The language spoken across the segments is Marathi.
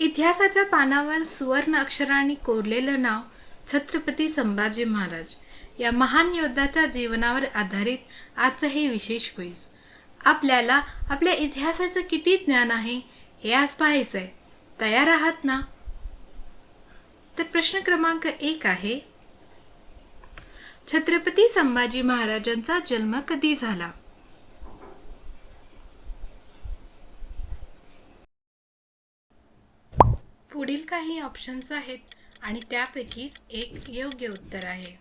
इतिहासाच्या पानावर सुवर्ण अक्षरांनी कोरलेलं नाव छत्रपती संभाजी महाराज. या महान योद्धाच्या जीवनावर आधारित आजचं हे विशेष क्विज आपल्याला आपल्या इतिहासाचं किती ज्ञान आहे हे आज पाहायचं आहे तयार आहात ना? तर प्रश्न क्रमांक एक आहे छत्रपती संभाजी महाराजांचा जन्म कधी झाला? पुढील काही ऑप्शन्स आहेत आणि त्यापैकीच एक योग्य उत्तर आहे.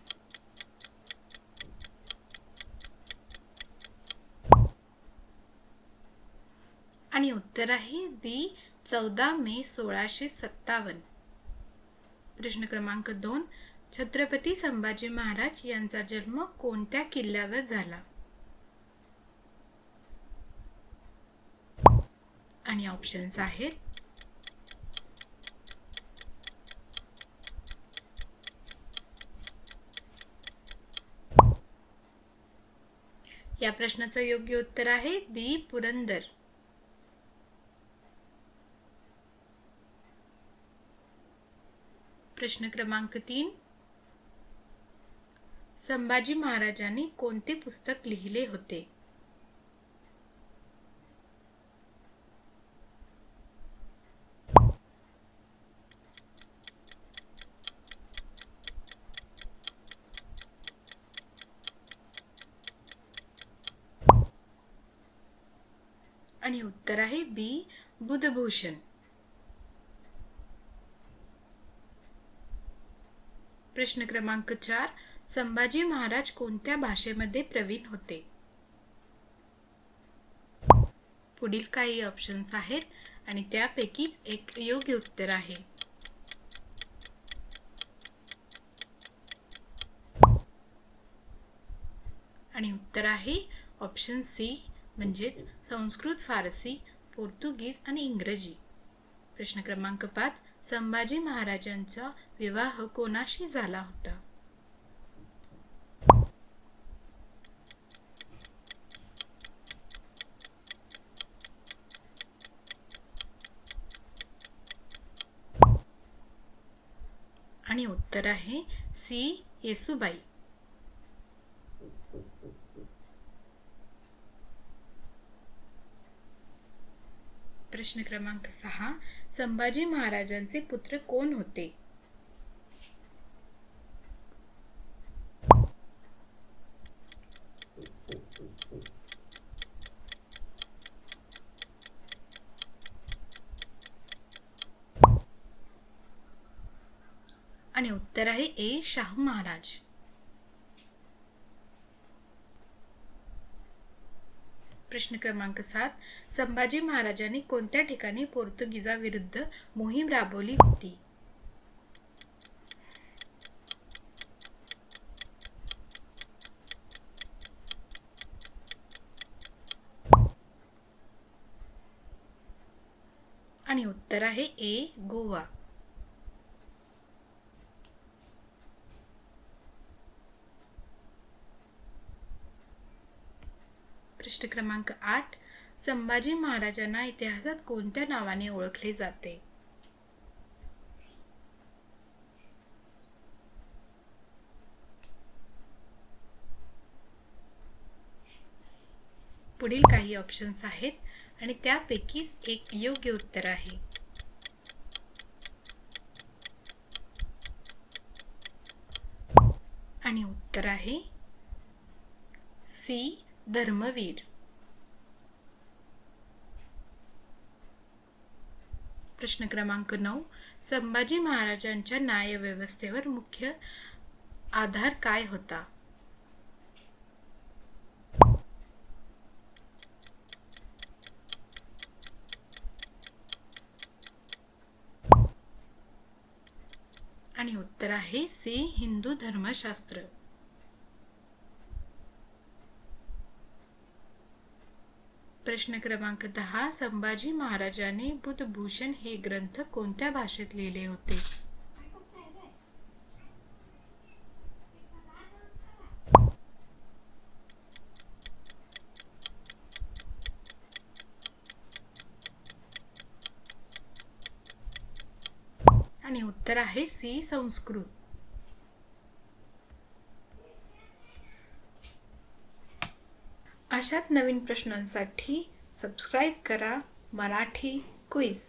आणि उत्तर आहे बी चौदा मे सोळाशे सत्तावन्न. प्रश्न क्रमांक दोन छत्रपती संभाजी महाराज यांचा जन्म कोणत्या किल्ल्यावर झाला? आणि ऑप्शन्स आहेत या प्रश्नाचं योग्य उत्तर आहे बी पुरंदर. प्रश्न क्रमांक तीन. संभाजी महाराजांनी कोणते पुस्तक लिहिले होते? आणि उत्तर आहे बी बुधभूषण. प्रश्न क्रमांक चार संभाजी महाराज कोणत्या भाषेमध्ये प्रवीण होते? पुढील काही ऑप्शन्स आहेत आणि त्यापैकीच एक योग्य उत्तर आहे. आणि उत्तर आहे ऑप्शन सी म्हणजेच संस्कृत फारसी पोर्तुगीज आणि इंग्रजी. प्रश्न क्रमांक पाच संभाजी महाराजांचा विवाह कोणाशी झाला होता? आणि उत्तर आहे सी येसुबाई. प्रश्न क्रमांक सहा संभाजी महाराजांचे पुत्र कोण होते? आणि उत्तर आहे ए शाहू महाराज. प्रश्न क्रमांक सात. संभाजी महाराजांनी कोणत्या ठिकाणी पोर्तुगीजाविरुद्ध मोहीम राबवली होती? आणि उत्तर आहे ए गोवा. प्रश्न क्रमांक आठ संभाजी महाराजांना इतिहासात कोणत्या नावाने ओळखले जाते? पुढील काही ऑप्शन्स आहेत आणि त्यापैकीच एक योग्य उत्तर आहे. आणि उत्तर आहे सी धर्मवीर. प्रश्न क्रमांक नऊ. संभाजी महाराजांच्या न्यायव्यवस्थेवर मुख्य आधार काय होता? आणि उत्तर आहे सी. हिंदू धर्मशास्त्र. प्रश्न क्रमांक दहा संभाजी महाराजांनी बुधभूषण हे ग्रंथ कोणत्या भाषेत लिहिले होते? आणि उत्तर आहे सी संस्कृत. अशाच नवीन प्रश्नांसाठी सबस्क्राईब करा मराठी क्विज